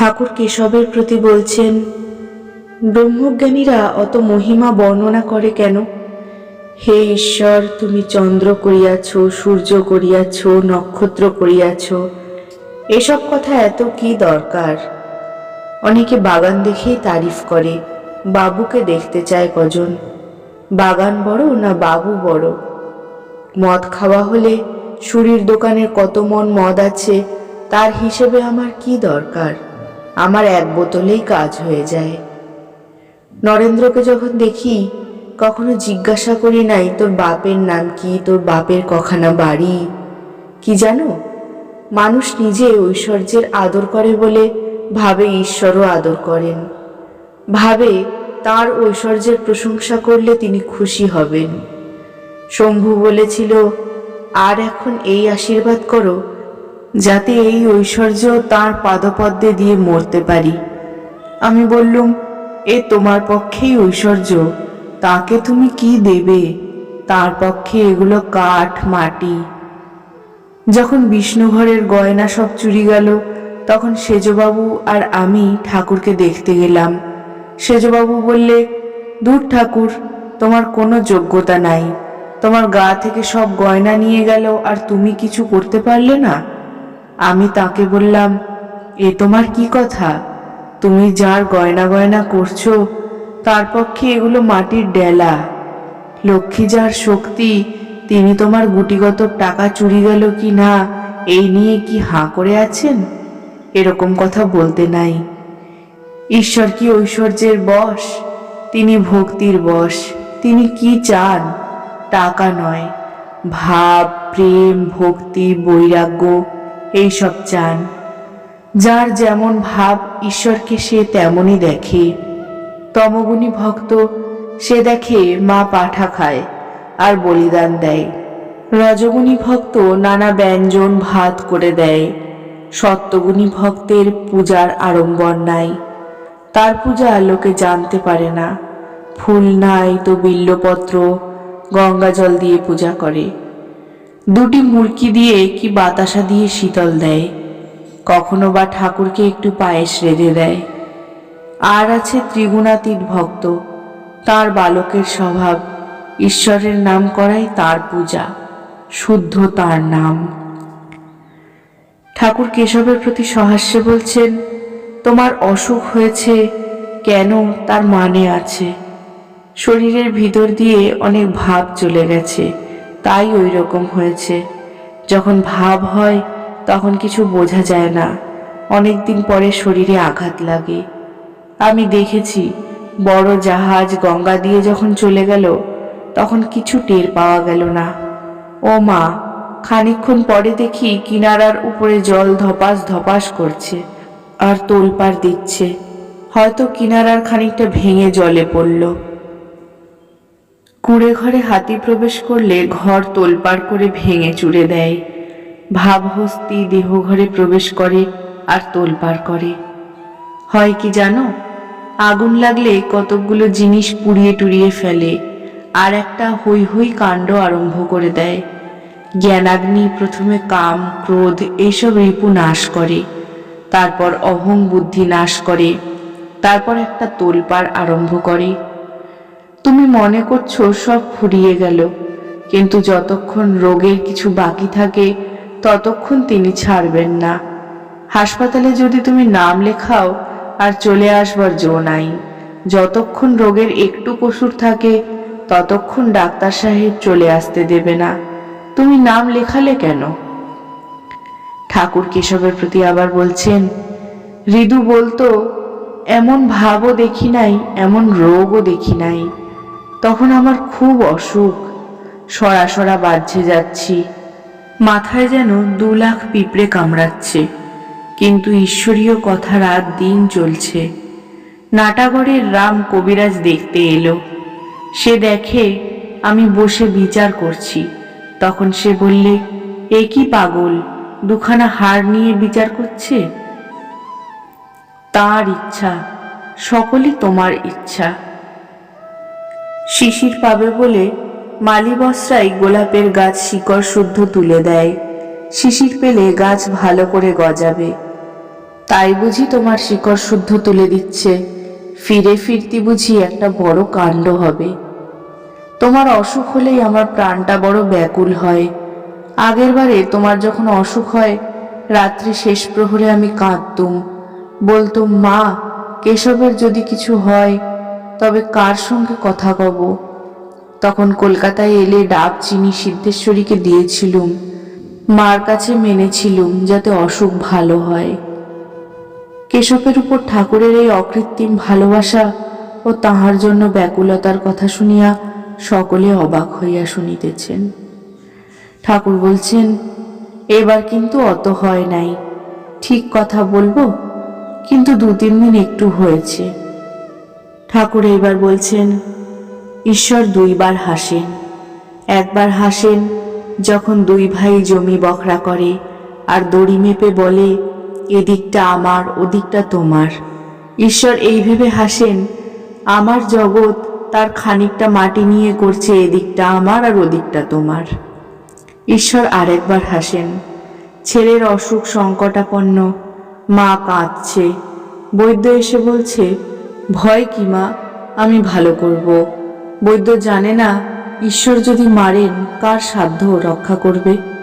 ঠাকুর কেশবের প্রতি বলছেন, ব্রহ্মজ্ঞানীরা অত মহিমা বর্ণনা করে কেন? হে ঈশ্বর, তুমি চন্দ্র করিয়াছ, সূর্য করিয়াছ, নক্ষত্র করিয়াছ, এসব কথা এত কি দরকার? অনেকে বাগান দেখেই তারিফ করে, বাবুকে দেখতে চায় কজন, বাগান বড় না বাবু বড়? মদ খাওয়া হলে সুরির দোকানের কত মন মদ আছে, তার হিসেবে আমার কি দরকার? আমার এক বোতলেই কাজ হয়ে যায়। নরেন্দ্রকে যখন দেখি, কখনো জিজ্ঞাসা করি নাই, তোর বাপের নাম কি? তোর বাপের কখানা বাড়ি? কি জানো? মানুষ নিজে ঐশ্বর্যের আদর করে বলে ভাবে ঈশ্বরও আদর করেন। ভাবে তার ঐশ্বর্যের প্রশংসা করলে তিনি খুশি হবেন। শম্ভু বলেছিল, আর এখন এই আশীর্বাদ করো যাতে এই ঐশ্বর্য তার পাদপদ্মে দিয়ে মরতে পারি। আমি বললুম, এ তোমার পক্ষেই ঐশ্বর্য, তাকে তুমি কি দেবে? তার পক্ষে এগুলো কাঠ, মাটি। যখন বিষ্ণুঘরের গয়না সব চুরি গেল, তখন সেজবাবু আর আমি ঠাকুরকে দেখতে গেলাম। সেজবাবু বললে, দূর ঠাকুর, তোমার কোনো যোগ্যতা নাই। তোমার গা থেকে সব গয়না নিয়ে গেল, আর তুমি কিছু করতে পারলে না? আমি তাকে বললাম, এ তোমার কি কথা? তুমি যার গয়না গয়না করছ, তার পক্ষে এগুলো মাটির ডেলা। লক্ষ্মী যার শক্তি, তিনি তোমার গুটিগত টাকা চুরি গেল কি না, এই নিয়ে কি হাঁ করে আছেন? এরকম কথা বলতে নাই। ঈশ্বর কি ঐশ্বর্যের বশ? তিনি ভক্তির বশ। তিনি কি চান? টাকা নয়। ভাব, প্রেম, ভক্তি, বৈরাগ্য এইসব চান। যার যেমন ভাব ঈশ্বরকে সে তেমনই দেখে। তমগুণী ভক্ত সে দেখে মা পাঠা খায় আর বলিদান দেয়। রজগুণী ভক্ত নানা ব্যঞ্জন ভাত করে দেয়। সত্যগুণী ভক্তের পূজার আড়ম্বর নাই। তার পূজা লোকে জানতে পারে না। ফুল নাই তো বিল্লপত্র গঙ্গা জল দিয়ে পূজা করে। দুটি মুরকি দিয়ে কি বাতাসা দিয়ে শীতল দেয়, কখনো বা ঠাকুরকে একটু পায়েস রেঁধে দেয়। আর আছে ত্রিগুণাতীত ভক্ত, তার বালকের স্বভাব, ঈশ্বরের নাম করাই তার পূজা, শুদ্ধ তার নাম। ঠাকুর কেশবের প্রতি সহাস্যে বলছেন, তোমার অসুখ হয়েছে, কেন তার মানে আছে? শরীরের ভিতর দিয়ে অনেক ভাব চলে গেছে। তাই ওই রকম হয়েছে। যখন ভাব হয়, তখন কিছু বোঝা যায় না। অনেক দিন পরে শরীরে আঘাত লাগে। আমি দেখেছি, বড় জাহাজ গঙ্গা দিয়ে যখন চলে গেল, তখন কিছু টের পাওয়া গেল না। ও মা, খানিকক্ষণ পরে দেখি কিনারার উপরে জল ধপাস ধপাস করছে, আর তোলপাড় দিচ্ছে। হয়তো কিনারার খানিকটা ভেঙে জলে পড়ল। কুড়ে ঘরে হাতি প্রবেশ করলে ঘর তোলপাড় করে ভেঙে চুড়ে দেয়। ভাবহস্তি দেহঘরে প্রবেশ করে আর তোলপাড় করে। হয় কি জানো? আগুন লাগলে কতকগুলো জিনিস পুড়িয়ে টুড়িয়ে ফেলে, আর একটা হৈ হৈ কাণ্ড আরম্ভ করে দেয়। জ্ঞানাগ্নি প্রথমে কাম, ক্রোধ এইসব রিপু নাশ করে, তারপর অহং বুদ্ধি নাশ করে, তারপর একটা তোলপাড় আরম্ভ করে। তুমি মনে করছ সব ফুরিয়ে গেল, কিন্তু যতক্ষণ রোগের কিছু বাকি থাকে, ততক্ষণ তিনি ছাড়বেন না। হাসপাতালে যদি তুমি নাম লেখাও, আর চলে আসবার জো নাই। যতক্ষণ রোগের একটু কসুর থাকে, ততক্ষণ ডাক্তার সাহেব চলে আসতে দেবে না। তুমি নাম লেখালে কেন? ঠাকুর কেশবের প্রতি আবার বলছেন ঋদু বলতো, এমন ভাবও দেখি নাই, এমন রোগও দেখি নাই। তখন আমার খুব অসুখ। সরা সরা বাজছে যাচ্ছি। মাথায় যেন দু লাখ পিঁপড়ে কামড়াচ্ছে। কিন্তু ঈশ্বরীয় কথা রাত দিন চলছে। নাটাগড়ের রাম কবিরাজ দেখতে এলো। সে দেখে, আমি বসে বিচার করছি। তখন সে বললে, এ কি পাগল? দুখানা হার নিয়ে বিচার করছে? তার ইচ্ছা। সকলই তোমার ইচ্ছা। শিশির পাবে বলে মালি বস্রাই গোলাপের গাছ শিকড় শুদ্ধ তুলে দেয়। শিশির পেলে গাছ ভালো করে গজাবে। তাই বুঝি তোমার শিকড় শুদ্ধ তুলে দিচ্ছে। ফিরে ফিরতি বুঝি একটা বড় কাণ্ড হবে। তোমার অসুখ হলেই আমার প্রাণটা বড় ব্যাকুল হয়। আগের বারে তোমার যখন অসুখ হয়, রাত্রি শেষ প্রহরে আমি কাঁদতুম। বলতুম, মা, কেশবের যদি কিছু হয় তবে কার সঙ্গে কথা কব? তখন কলকাতায় এলে ডাব চিনি সিদ্ধেশ্বরীকে দিয়েছিলুম। মার কাছে মেনেছিলুম যাতে অসুখ ভালো হয়। কেশবের উপর ঠাকুরের এই অকৃত্রিম ভালোবাসা ও তাহার জন্য ব্যাকুলতার কথা শুনিয়া সকলে অবাক হইয়া শুনিতেছেন। ঠাকুর বলছেন, এবার কিন্তু অত হয় নাই। ঠিক কথা বলব, কিন্তু দু তিন দিন একটু হয়েছে। ঠাকুর এবার বলছেন, ঈশ্বর দুইবার হাসেন। একবার হাসেন যখন দুই ভাই জমি বখরা করে আর দড়ি মেপে বলে, এদিকটা আমার, ওদিকটা তোমার। ঈশ্বর এই ভেবে হাসেন, আমার জগৎ তার খানিকটা মাটি নিয়ে করছে এদিকটা আমার আর ওদিকটা তোমার। ঈশ্বর আরেকবার হাসেন, ছেলের অসুখ সংকটাপন্ন, মা কাঁদছে। বৈদ্য এসে বলছে ভয় কি মা? আমি ভালো করব। বৈদ্য জানে না, ঈশ্বর যদি মারেন, কার সাধ্য রক্ষা করবে?